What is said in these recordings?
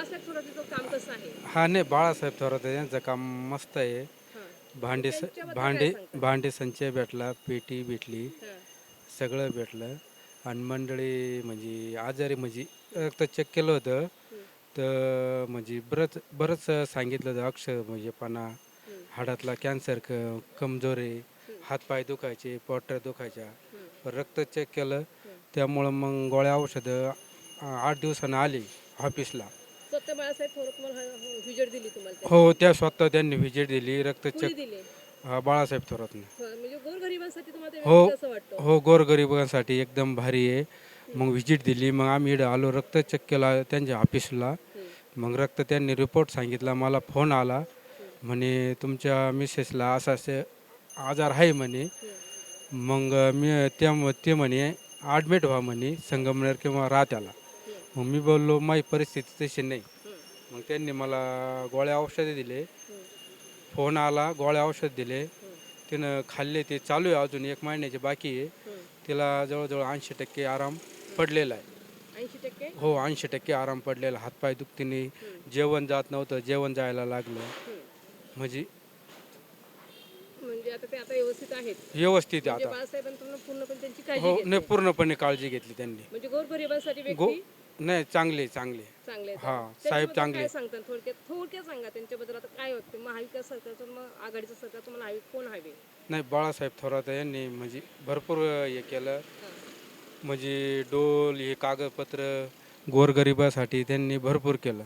बाळासाहेब थोरातचं काम कसं आहे? हा नाही बाळासाहेब थोरात यांचं काम मस्त आहे. भांडी स त्यांच्याबद्दल भांडे सांगता? भांडे संचय भेटला पेटी भेटली हां. सगळं भेटलं. आणि मंडळी म्हणजे आजारी म्हणजे रक्त चेक केलं होतं. तर म्हणजे बरंच बरंच सांगितलं होतं अक्षर म्हणजे पणा हाडातला कॅन्सर क कमजोर हातपाय दुखायचे पोटर दुखायच्या. पण रक्त चेक केलं. त्यामुळं मग गोळ्या औषधं आ- आठ दिवसानं आली ऑफिसला स्वतः बाळासाहेब थोरात तुम्हाला व्हिजिट दिली तुम्हाला त्यांनी? हो त्या स्वतः त्यांनी व्हिजिट दिली रक्त कुणी चेक दिले? हा, बाळासाहेब थोरातनं. हां, म्हणजे गोरगरिबांसाठी तुम्हाला ते हो व्यक्ती असं वाटतं? हो गोरगरिबांसाठी एकदम भारी आहे. मग व्हिजिट दिली मग आम्ही इकडं आलो रक्त चेक केला त्यांच्या ऑफिसला. मग रक्त त्यांनी रिपोर्ट सांगितला मला फोन आला. म्हणे तुमच्या मिसेसला असं असं आजार आहे म्हणे. मग मी त्या ते म्हणे ॲडमिट व्हा म्हणे संगमनेर किंवा रात्याला मग मी बोललो माझी परिस्थिती तशी नाही. मग त्यांनी मला गोळ्या औषधे दिले. फोन आला गोळ्या औषध दिले. तिनं खाल्ले ते चालू आहे अजून एक महिन्याची बाकी आहे. तिला जवळजवळ ऐंशी टक्के आराम पडलेला आहे. ऐंशी टक्के? हो ऐंशी टक्के आराम पडलेला हातपाय दुखतीने जेवण जात नव्हतं जेवण जायला लागलं. म्हणजे? म्हणजे आता ते आता व्यवस्थित आहेत. व्यवस्थित आहे म्हणजे आता. बाळासाहेबांकडून पूर्णपणे त्यांची काळजी हो घेतली. नाही पूर्णपणे काळजी घेतली त्यांनी. म्हणजे गोरगरिबांसाठी गो व्यक्ती नाही चांगले चांगले चांगले आहेत. हा, त्याच्याबद्दल साहेब चांगले. काय सांगतात? थोडक्यात थोडक्यात सांगा त्यांच्याबद्दल आता काय वाटतं महाविकास सरकारचं मग आघाडीचं सरकार तुम्हाला हवी कोण हवे? नाही बाळासाहेब थोरात यांनी म्हणजे भरपूर हे केलं. म्हणजे डोल हे कागदपत्र गोरगरिबासाठी त्यांनी भरपूर केलं.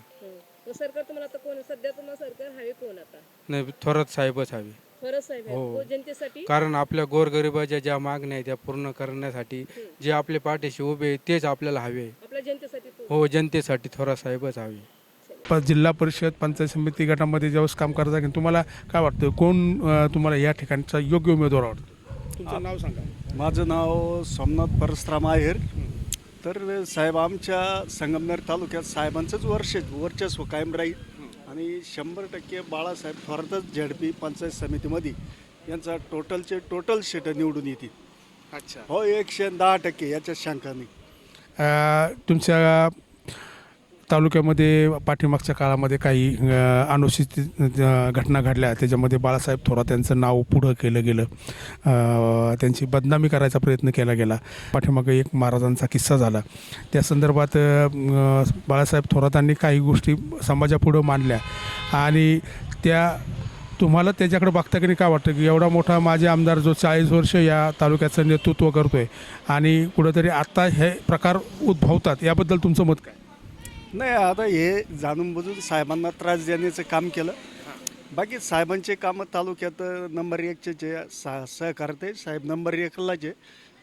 मग सरकार तुम्हाला आता कोण सध्या तुम्हाला सरकार हवे कोण आता? नाही थोरात साहेबच हवी. खरं साहेब आहेत. हो. जनतेसाठी? कारण आपल्या गोरगरिबाच्या ज्या मागण्या आहेत त्या पूर्ण करण्यासाठी जे आपले पाठीशी उभे आहेत तेच आपल्याला हवे तो हो जनतेसाठी थोरा साहेबच हवे. प जिल्हा परिषद पंचायत समिती गटामध्ये ज्यावेळेस काम करता की तुम्हाला काय वाटतं कोण अ, तुम्हाला या ठिकाणचा योग्य उमेदवार वाटतो? तुमचं नाव सांगा. माझं नाव सोमनाथ परसराम आहेर. तर साहेब आमच्या संगमनेर तालुक्यात साहेबांचंच वर्ष वर्चस्व कायम राहील. आणि शंभर टक्के बाळासाहेब थोरातच झेडपी पंचायत समितीमध्ये यांचा टोटलचे टोटल शेट निवडून येतील. अच्छा. हो एकशे दहा टक्के याच्यात शंका नाही तुमच्या तालुक्यामध्ये पाठीमागच्या काळामध्ये काही अनुचित घटना घडल्या. त्याच्यामध्ये बाळासाहेब थोरात यांचं नाव पुढं केलं गेलं. त्यांची बदनामी करायचा प्रयत्न केला गेला. पाठीमागे एक महाराजांचा किस्सा झाला. त्या संदर्भात बाळासाहेब थोरातांनी काही गोष्टी समाजापुढं मांडल्या. आणि त्या तुम्हाला त्याच्याकडे बघता की नाही काय वाटतं? की एवढा मोठा माझे आमदार जो चाळीस वर्ष या तालुक्याचं नेतृत्व करतो आहे आणि कुठंतरी आत्ता हे प्रकार उद्भवतात याबद्दल तुमचं मत काय? नाही आता हे जाणून बुजून साहेबांना त्रास देण्याचं काम केलं. बाकी साहेबांचे कामं तालुक्यात नंबर एकचे जे सा सहकारते साहेब नंबर एकलाचे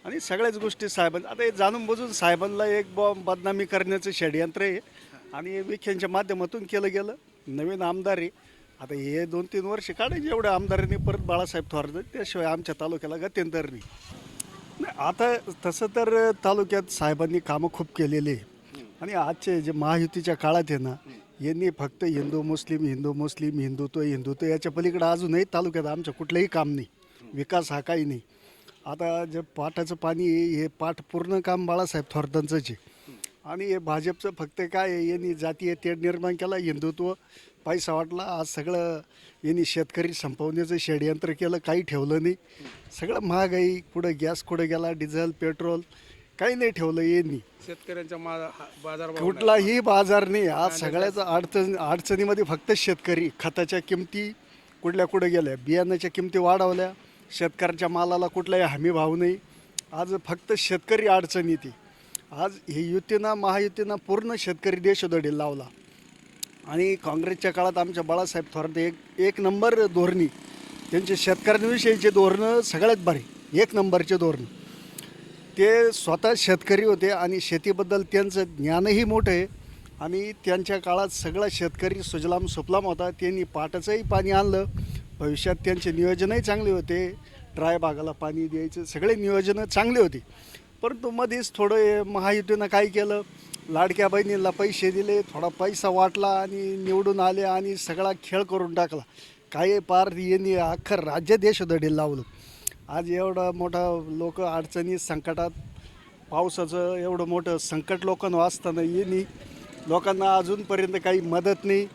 आणि सगळ्याच गोष्टी साहेबां आता हे जाणून बुजून साहेबांना एक ब बदनामी करण्याचं षडयंत्र आहे. आणि हे विखेंच्या माध्यमातून केलं गेलं. नवीन आमदार आहे. आता हे दोन तीन वर्ष काढायचे एवढ्या आमदारांनी परत बाळासाहेब थोरात त्याशिवाय आमच्या तालुक्याला गत्यंतर नाही नाही आता तसं तर तालुक्यात साहेबांनी कामं खूप केलेली आहे. आणि आजचे जे महायुतीच्या काळात आहे ना यांनी फक्त हिंदू मुस्लिम हिंदू मुस्लिम हिंदुत्व हिंदुत्व याच्या पलीकडे अजूनही तालुक्यात आमचं कुठलंही काम नाही. विकास हा काही नाही. आता जे पाटाचं पाणी हे पाठ पूर्ण काम बाळासाहेब थोरतांचंच आहे. आणि हे भाजपचं फक्त काय आहे, यांनी जातीय तेढ निर्माण केला हिंदुत्व पैसा वाटला आज सगळं यांनी शेतकरी संपवण्याचं षडयंत्र केलं काही ठेवलं नाही. सगळं महागाई कुठं गॅस कुठं गेला डिझेल पेट्रोल काही नाही ठेवलं यांनी. शेतकऱ्यांच्या बाजार कुठलाही बाजार नाही. आज सगळ्याच अडचण अडचणीमध्ये फक्त शेतकरी. खताच्या किमती कुठल्या कुठे गेल्या? बियाण्याच्या किमती वाढवल्या. शेतकऱ्याच्या मालाला कुठलाही हमी भाव नाही. आज फक्त शेतकरी अडचण येते आज ही युतीनं महायुतीनं पूर्ण शेतकरी देशोधडी लावला. आणि काँग्रेसच्या काळात आमच्या बाळासाहेब थोरात एक एक नंबर धोरणी त्यांचे शेतकऱ्यांविषयीचे धोरणं सगळ्यात भारी एक नंबरचे धोरण. ते स्वतः शेतकरी होते आणि शेतीबद्दल त्यांचं ज्ञानही मोठं आहे. आणि त्यांच्या काळात सगळा शेतकरी सुजलाम सुफलाम होता त्यांनी पाटाचंही पाणी आणलं भविष्यात त्यांचे नियोजनही चांगले होते ड्राय भागाला पाणी द्यायचं सगळे नियोजनं चांगले होते. परंतु मध्येच थोडं महायुतीनं काय केलं लाडक्या बहिणीला पैसे दिले थोडा पैसा वाटला आणि निवडून आले आणि सगळा खेळ करून टाकला. काही पार यांनी अख्खं राज्य देश देशोधडी लावलं. आज एवढा मोठा लोक अडचणी संकटात पावसाचं एवढं मोठं संकट लोकांना असताना यांनी लोकांना अजूनपर्यंत काही मदत नाही.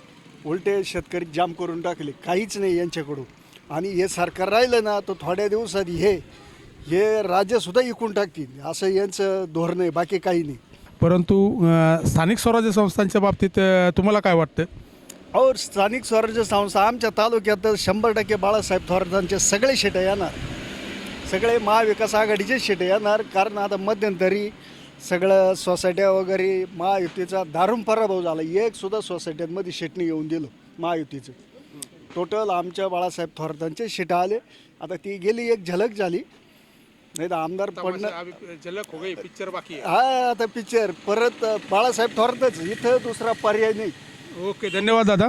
उलटे शेतकरी जाम करून टाकले. काहीच नाही यांच्याकडून. आणि हे सरकार राहिलं ना तर थोड्या दिवसात हे हे राज्यसुद्धा इकून टाकतील. असं यांचं धोरण आहे. बाकी काही नाही. परंतु स्थानिक स्वराज्य संस्थांच्या बाबतीत तुम्हाला काय वाटतं और स्थानिक स्वराज्य संस्था आमच्या तालुक्यात तर शंभर टक्के बाळासाहेब थोरातांचे सगळे शेटे येणार. सगळे महाविकास आघाडीचे शेटे येणार. कारण आता मध्यंतरी सगळं सोसायट्या वगैरे महायुतीचा दारुण पराभव झाला. एक सुद्धा सोसायट्यांमध्ये शेटणी येऊन दिलं महायुतीचं. टोटल आमच्या बाळासाहेब थोरातांचे शेट आले. आता ती गेली एक झलक झाली. नाही तर आमदार पडणं झलक हो गई पिक्चर बाकी हा आता पिक्चर परत बाळासाहेब थोरातच इथं दुसरा पर्याय नाही. ओके धन्यवाद दादा.